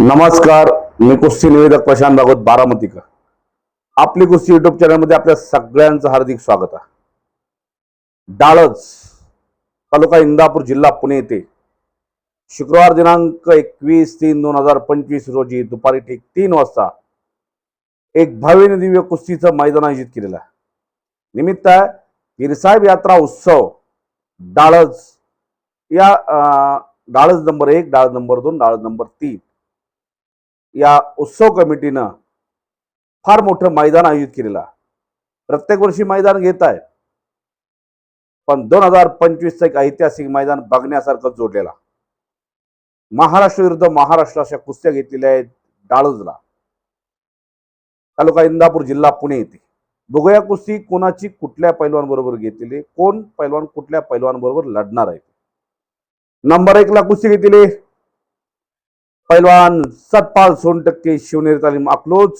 नमस्कार मी कुस्ती निवेदक प्रशांत भागवत बारामतीकर. आपली कुस्ती युट्यूब चॅनलमध्ये आपल्या सगळ्यांचं हार्दिक स्वागत आहे. डाळज तालुका इंदापूर जिल्हा पुणे येथे. शुक्रवार दिनांक एकवीस तीन दोन हजार पंचवीस रोजी दुपारी ठीक तीन वाजता एक भव्य दिव्य कुस्तीचं मैदान आयोजित केलेलं आहे. निमित्त आहे पीरसाहेब यात्रा उत्सव डाळज या डाळज नंबर एक डाळज नंबर दोन डाळज नंबर तीन. या उत्सव कमिटीनं फार मोठं मैदान आयोजित केलेलं प्रत्येक वर्षी मैदान घेत आहे पण दोन हजार पंचवीसचं एक ऐतिहासिक मैदान बघण्यासारखं जोडलेला महाराष्ट्र विरुद्ध महाराष्ट्र अशा कुस्त्या घेतलेल्या आहेत डाळजला. तालुका इंदापूर जिल्हा पुणे येथे. बघूया कुस्ती कोणाची कुठल्या पैलवानबरोबर घेतलेली कोण पैलवान कुठल्या पैलवानबरोबर लढणार आहे. नंबर एकला कुस्ती घेतलेली पैलवान सतपाल सोनटक्के शिवनेरी तालीम अकलोज.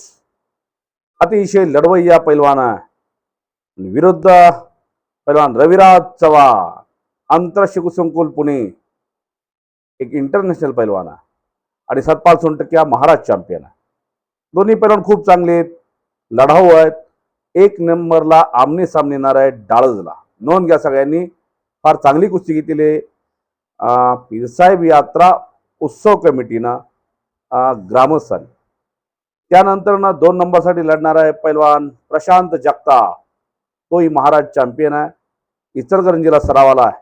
अतिशय लढवय्या पैलवान आहे. विरुद्ध पैलवान रविराज चव्हाण. आंतरराष्ट्रीय कुसंकुल पुणे. एक इंटरनॅशनल पैलवान आहे. आणि सतपाल सोनटक्के हा महाराज चॅम्पियन आहे. दोन्ही पैलवान खूप चांगले आहेत. लढाऊ आहेत. एक नंबरला आमने सामने येणार आहे डाळजला. नोंद घ्या सगळ्यांनी. फार चांगली कुस्ती घेतलेली आहे. पीरसाहेब यात्रा उत्सव कमिटीनं ग्रामस्थान. त्यानंतर ना दोन नंबरसाठी लढणार आहे पैलवान प्रशांत जगता तोही महाराज चॅम्पियन आहे. इचलकरंजीला सरावाला आहे.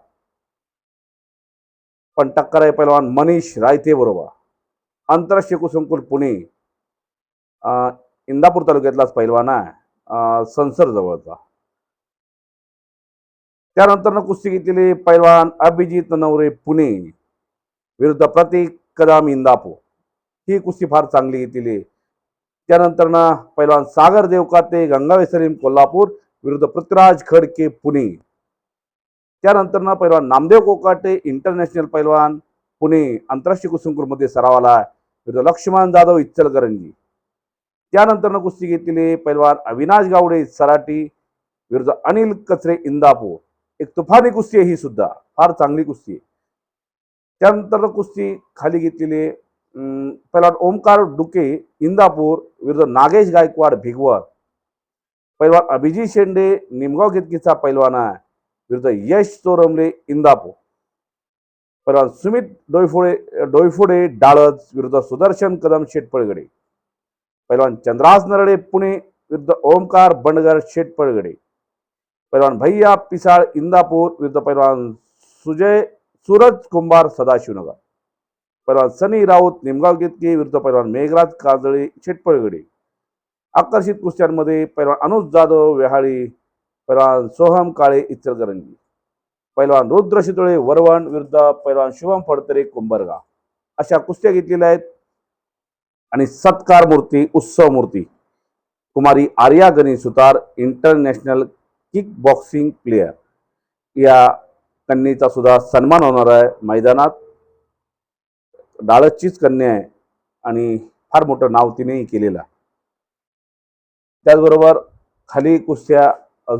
पण टक्कर आहे पैलवान मनीष रायते बरोबर. आंतरराष्ट्रीय कुसुमकुल पुणे. इंदापूर तालुक्यातलाच पैलवान आहे. अं, संसर जवळचा. त्यानंतर कुस्ती घेतलेली पैलवान अभिजित नवरे पुणे. विरुद्ध प्रतीक कदम इंदापो ही कुस्ती फार चांगली घेतलेली त्यानंतर ना पैलवान सागर देवकाते गंगावे सलीम कोल्हापूर विरुद्ध पृथ्वीराज खडके पुणे. त्यानंतर ना पैलवान नामदेव कोकाटे इंटरनॅशनल पैलवान पुणे आंतरराष्ट्रीय कुसुमपूरमध्ये सरावाला आहे. विरुद्ध लक्ष्मण जाधव इचलकरंजी. त्यानंतर कुस्ती घेतलेली पैलवान अविनाश गावडे सराटी विरुद्ध अनिल कचरे इंदापूर. एक तुफानी कुस्ती आहे ही सुद्धा. फार चांगली कुस्ती आहे. त्यानंतर कुस्ती खाली घेतलेली पहिला ओमकार डुके इंदापूर विरुद्ध नागेश गायकवाड भिगवत पैलवान अभिजित शेंडे निमगाव घेतकीचा पैलवान आहे. विरुद्ध यश चोरमले इंदापूर. पैलवान सुमित डोईफोडे डोईफोडे डाळज विरुद्ध सुदर्शन कदम शेटपळगडे. पैलवान चंद्रास नरडे पुणे विरुद्ध ओमकार बंडगर शेटपळगडे. पैलवान भैया पिसाळ इंदापूर विरुद्ध पैलवान सुजय सूरज कुंभार सदाशिवनगर. पैलवान सनी राऊत निमगाव गेतके विरुद्ध पैलवान मेघराज काजळे छेटपळगडे आकर्षित कुस्त्यांमध्ये पैलवान अनुज जाधव वेहाळी पैलवान सोहम काळे इचलकरंजी पैलवान रुद्र शितोळे वरवण विरुद्ध पैलवान शुभम फडतरे कुंभरगा. अशा कुस्त्या घेतलेल्या आहेत. आणि सत्कार मूर्ती उत्सव मूर्ती. Kumari Arya Gani Sutar international kick boxing player. या कन्येचा सुद्धा सन्मान होणार आहे. मैदानात डाळचीच कन्या आहे आणि फार मोठं नाव तिनेही केलेलं आहे. त्याचबरोबर खाली कुस्त्या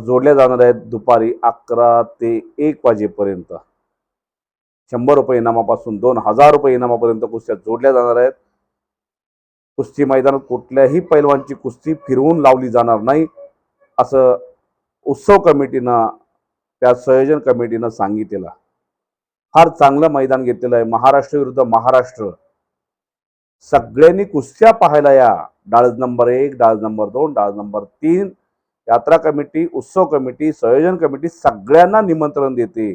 जोडल्या जाणार आहेत दुपारी अकरा ते एक वाजेपर्यंत. शंभर रुपये इनामापासून दोन हजार रुपये इनामापर्यंत कुस्त्या जोडल्या जाणार आहेत. कुस्ती मैदानात कुठल्याही पैलवानची कुस्ती फिरवून लावली जाणार नाही असं उत्सव कमिटीनं त्या संयोजन कमिटीनं सांगितलेला. फार चांगलं मैदान घेतलेलं आहे. महाराष्ट्र विरुद्ध महाराष्ट्र. सगळ्यांनी कुस्त्या पाहायला या. डाळज नंबर एक डाळज नंबर दोन डाळज नंबर तीन. यात्रा कमिटी उत्सव कमिटी संयोजन कमिटी सगळ्यांना निमंत्रण देते.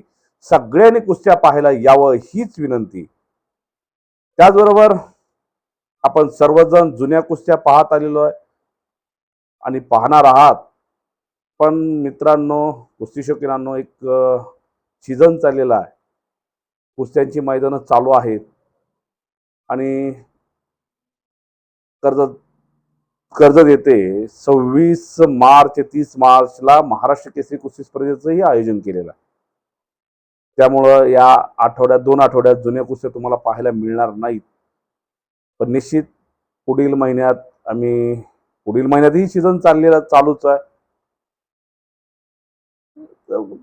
सगळ्यांनी कुस्त्या पाहायला यावं हीच विनंती. त्याचबरोबर आपण सर्वजण जुन्या कुस्त्या पाहत आलेलो आहे. आणि पाहणार आहात. पण मित्रांनो कुस्ती शौकीनांनो एक सीझन चाललेला आहे. कुस्त्यांची मैदानं चालू आहेत. आणि कर्ज कर्जत येथे सव्वीस मार्च ते तीस मार्चला महाराष्ट्र केसरी कुस्ती स्पर्धेचंही आयोजन केलेलं आहे. त्यामुळं या आठवड्यात दोन आठवड्यात जुन्या कुस्त्या तुम्हाला पाहायला मिळणार नाहीत. पण निश्चित पुढील महिन्यात आम्ही पुढील महिन्यातही सीझन चाललेला चालूच आहे.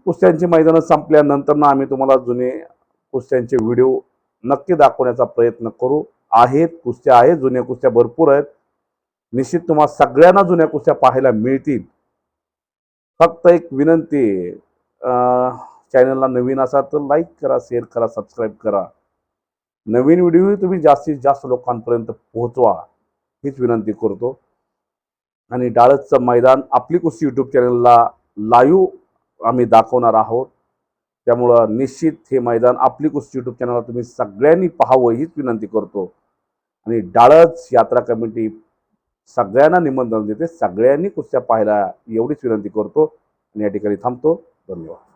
कुस्त्यांची मैदानं संपल्यानंतर ना आम्ही तुम्हाला जुने कुस्त्यांचे व्हिडिओ नक्की दाखवण्याचा प्रयत्न करू. आहेत कुस्त्या आहेत जुन्या कुस्त्या भरपूर आहेत. निश्चित तुम्हाला सगळ्यांना जुन्या कुस्त्या पाहायला मिळतील. फक्त एक विनंती चॅनलला नवीन असाल तर लाईक करा शेअर करा सबस्क्राईब करा. नवीन व्हिडिओ तुम्ही जास्तीत जास्त लोकांपर्यंत पोहोचवा हीच विनंती करतो. आणि डाळतचं मैदान आपली कुस्ती यूट्यूब चॅनलला लाईव्ह आम्ही दाखवणार आहोत. त्यामुळं निश्चित हे मैदान आपली कुस्ती यूट्यूब चॅनलला तुम्ही सगळ्यांनी पाहावं हीच विनंती करतो. आणि डाळच यात्रा कमिटी सगळ्यांना निमंत्रण देते. सगळ्यांनी कुस्त्या पाहायला एवढीच विनंती करतो. आणि या ठिकाणी थांबतो. धन्यवाद.